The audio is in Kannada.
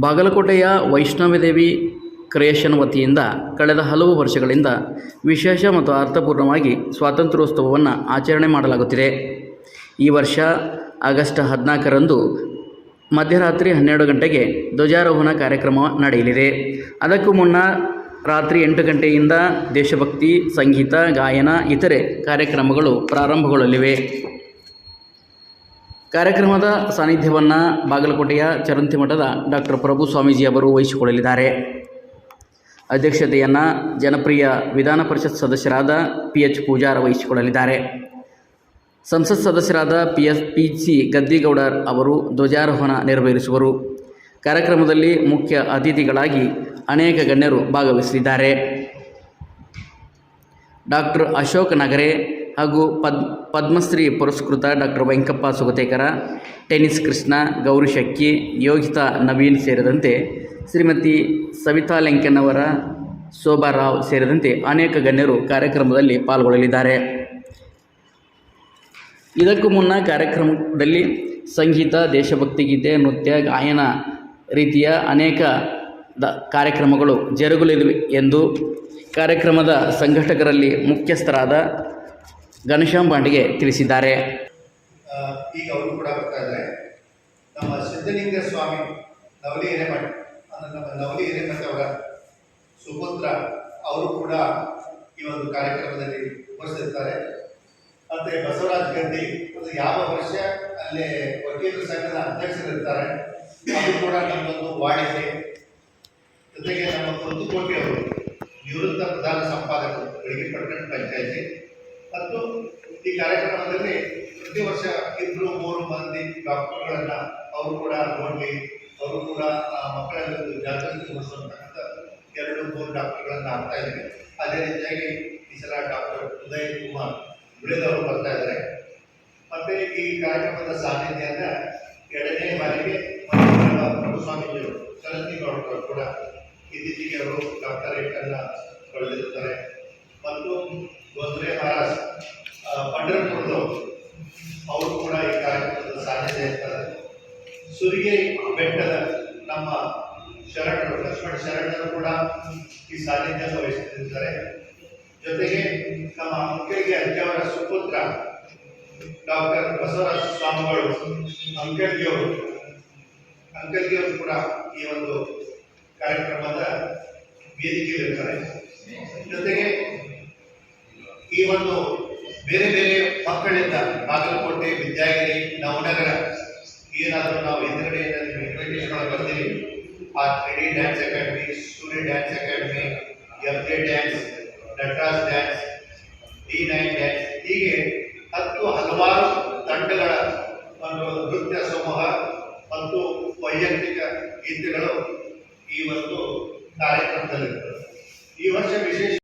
ಬಾಗಲಕೋಟೆಯ ವೈಷ್ಣವದೇವಿ ಕ್ರಿಯೇಷನ್ ವತಿಯಿಂದ ಕಳೆದ ಹಲವು ವರ್ಷಗಳಿಂದ ವಿಶೇಷ ಮತ್ತು ಅರ್ಥಪೂರ್ಣವಾಗಿ ಸ್ವಾತಂತ್ರ್ಯೋತ್ಸವವನ್ನು ಆಚರಣೆ ಮಾಡಲಾಗುತ್ತಿದೆ. ಈ ವರ್ಷ ಆಗಸ್ಟ್ ಹದಿನಾಲ್ಕರಂದು ಮಧ್ಯರಾತ್ರಿ ಹನ್ನೆರಡು ಗಂಟೆಗೆ ಧ್ವಜಾರೋಹಣ ಕಾರ್ಯಕ್ರಮ ನಡೆಯಲಿದೆ. ಅದಕ್ಕೂ ಮುನ್ನ ರಾತ್ರಿ ಎಂಟು ಗಂಟೆಯಿಂದ ದೇಶಭಕ್ತಿ, ಸಂಗೀತ, ಗಾಯನ, ಇತರೆ ಕಾರ್ಯಕ್ರಮಗಳು ಪ್ರಾರಂಭಗೊಳ್ಳಲಿವೆ. ಕಾರ್ಯಕ್ರಮದ ಸಾನ್ನಿಧ್ಯವನ್ನು ಬಾಗಲಕೋಟೆಯ ಚರಂತಿ ಮಠದ ಡಾಕ್ಟರ್ ಪ್ರಭು ಸ್ವಾಮೀಜಿ ಅವರು ವಹಿಸಿಕೊಳ್ಳಲಿದ್ದಾರೆ. ಅಧ್ಯಕ್ಷತೆಯನ್ನು ಜನಪ್ರಿಯ ವಿಧಾನ ಪರಿಷತ್ ಸದಸ್ಯರಾದ ಪಿ ಎಚ್ ಪೂಜಾರ ವಹಿಸಿಕೊಳ್ಳಲಿದ್ದಾರೆ. ಸಂಸತ್ ಸದಸ್ಯರಾದ P S P C Gaddigoudar ಅವರು ಧ್ವಜಾರೋಹಣ ನೆರವೇರಿಸುವರು. ಕಾರ್ಯಕ್ರಮದಲ್ಲಿ ಮುಖ್ಯ ಅತಿಥಿಗಳಾಗಿ ಅನೇಕ ಗಣ್ಯರು ಭಾಗವಹಿಸಲಿದ್ದಾರೆ. ಡಾಕ್ಟರ್ ಅಶೋಕ್ ನಗರೆ ಹಾಗೂ ಪದ್, ಪದ್ಮಶ್ರೀ ಪುರಸ್ಕೃತ ಡಾಕ್ಟರ್ ವೆಂಕಪ್ಪ ಸುಗತೇಕರ, ಟೆನಿಸ್ ಕೃಷ್ಣ, ಗೌರಿ ಶಕ್ಕಿ ಯೋಗಿತಾ ನವೀನ್ ಸೇರಿದಂತೆ ಶ್ರೀಮತಿ ಸವಿತಾ ಲೆಂಕನವರ ಶೋಭಾ ರಾವ್ ಸೇರಿದಂತೆ ಅನೇಕ ಗಣ್ಯರು ಕಾರ್ಯಕ್ರಮದಲ್ಲಿ ಪಾಲ್ಗೊಳ್ಳಲಿದ್ದಾರೆ. ಇದಕ್ಕೂ ಮುನ್ನ ಕಾರ್ಯಕ್ರಮದಲ್ಲಿ ಸಂಗೀತ, ದೇಶಭಕ್ತಿ ಗೀತೆ, ನೃತ್ಯ, ಗಾಯನ ರೀತಿಯ ಅನೇಕ ದ, ಕಾರ್ಯಕ್ರಮಗಳು ಜರುಗಲಿವೆ ಎಂದು ಕಾರ್ಯಕ್ರಮದ ಸಂಘಟಕರಲ್ಲಿ ಮುಖ್ಯಸ್ಥರಾದ ಘನಶ್ಯಾಮ್ ಬಾಂಡಿಗೆ ತಿಳಿಸಿದ್ದಾರೆ. ಈಗ ಅವರು ಕೂಡ ಬರ್ತಾ ಇದ್ದಾರೆ. ನಮ್ಮ ಸಿದ್ಧಲಿಂಗ ಸ್ವಾಮಿ ನವಲಿ ಹಿರೇಮಠ ಅಂದರೆ ನಮ್ಮ ನವಲಿ ಹಿರೇಮಠ ಅವರ ಸುಪುತ್ರ, ಅವರು ಕೂಡ ಈ ಒಂದು ಕಾರ್ಯಕ್ರಮದಲ್ಲಿ ಉಪಸ್ಥಿತಿರ್ತಾರೆ ಮತ್ತೆ ಬಸವರಾಜ್ ಗದ್ದಿ ಯಾವ ವರ್ಷ ಅಲ್ಲಿ ವಕೀಲರ ಸಂಘದ ಅಧ್ಯಕ್ಷರಿರ್ತಾರೆ, ಅವರು ಕೂಡ ನಮ್ಮದೊಂದು ವಾಡಿಕೆ. ಜೊತೆಗೆ ನಮ್ಮ ಕುಂದುಕೋಟೆ ಅವರು ನಿವೃತ್ತ ಪ್ರಧಾನ ಸಂಪಾದಕರು ಬೆಳಗ್ಗೆ ಪಟ್ಟಣ ಪಂಚಾಯತಿ. ಈ ಕಾರ್ಯಕ್ರಮದಲ್ಲಿ ಪ್ರತಿ ವರ್ಷ ಇಬ್ಬರು ಮೂರು ಮಂದಿ ಡಾಕ್ಟರ್ಗಳನ್ನ ಅವರು ಕೂಡ ನೋಡಿ, ಅವರು ಕೂಡ ಮಕ್ಕಳಲ್ಲಿ ಒಂದು ಜಾಗೃತಿ ಮೂಡಿಸುವಂತಕ್ಕಂಥ ಎರಡು, ಮೂರು ಡಾಕ್ಟರ್ಗಳನ್ನ ಆಗ್ತಾ ಇದ್ದಾರೆ. ಅದೇ ರೀತಿಯಾಗಿ ಈ ಸಲ ಡಾಕ್ಟರ್ ಉದಯ್ ಕುಮಾರ್ ಉಳಿದವರು ಬರ್ತಾ ಇದ್ದಾರೆ. ಮತ್ತೆ ಈ ಕಾರ್ಯಕ್ರಮದ ಸಾನ್ನಿಧ್ಯವನ್ನ ಎರಡನೇ ಬಾರಿಗೆ ಸ್ವಾಮೀಜಿಯವರು ಸರಸ್ವತಿ ಗೌಡರು ಕೂಡ ಇತ್ತೀಚೆಗೆ ಅವರು ಡಾಕ್ಟರೇಟ್ ಅನ್ನ ಪಡೆದಿರುತ್ತಾರೆ. ಮತ್ತು ಗೊಂದ್ರೆ ಮಹಾರಾಜ್ ಆ, ಪಂಢರಪುರದವರು ಅವರು ಕೂಡ ಈ ಕಾರ್ಯಕ್ರಮದ ಸಾಧ್ಯತೆ ಇರ್ತಾರೆ. ಸುರಿಗೆ ಬೆಟ್ಟದ ನಮ್ಮ ಶರಣರು ಲಕ್ಷ್ಮಣ ಶರಣರು ಕೂಡ ಈ ಸಾನ್ನಿಧ್ಯ ವಹಿಸುತ್ತಿದ್ದಾರೆ. ಜೊತೆಗೆ ನಮ್ಮ ಅಂಕಳಿಗೆ ಅಜ್ಜವರ ಸುಪುತ್ರ ಡಾಕ್ಟರ್ ಬಸವರಾಜ ಸ್ವಾಮಿಗಳು ಅಂಕಲ್ಗಿಯವರು ಅಂಕಲ್ಗಿಯವರು ಕೂಡ ಈ ಒಂದು ಕಾರ್ಯಕ್ರಮದ ವೇದಿಕೆಯಲ್ಲಿರ್ತಾರೆ. ಜೊತೆಗೆ ಈ ಒಂದು ಬೇರೆ ಬೇರೆ ಮಕ್ಕಳಿಂದ ಬಾಗಲಕೋಟೆ ವಿದ್ಯಾಗಿರಿ ನವನಗರ ಏನಾದರೂ ನಾವು ಹಿಂದ್ಗಡೆ ಇನ್ವಿಟೇಷನ್ ಬರ್ತೀವಿ. ಆ three dance academy Surya dance academy F J dance Nataraj dance D nine dance ಹೀಗೆ ಹತ್ತು ಹಲವಾರು ತಂಡಗಳ ಒಂದು ನೃತ್ಯ ಸಮೂಹ ಮತ್ತು ವೈಯಕ್ತಿಕ ಗೀತೆಗಳು ಈ ಒಂದು ಕಾರ್ಯಕ್ರಮದಲ್ಲಿ ಈ ವರ್ಷ ವಿಶೇಷ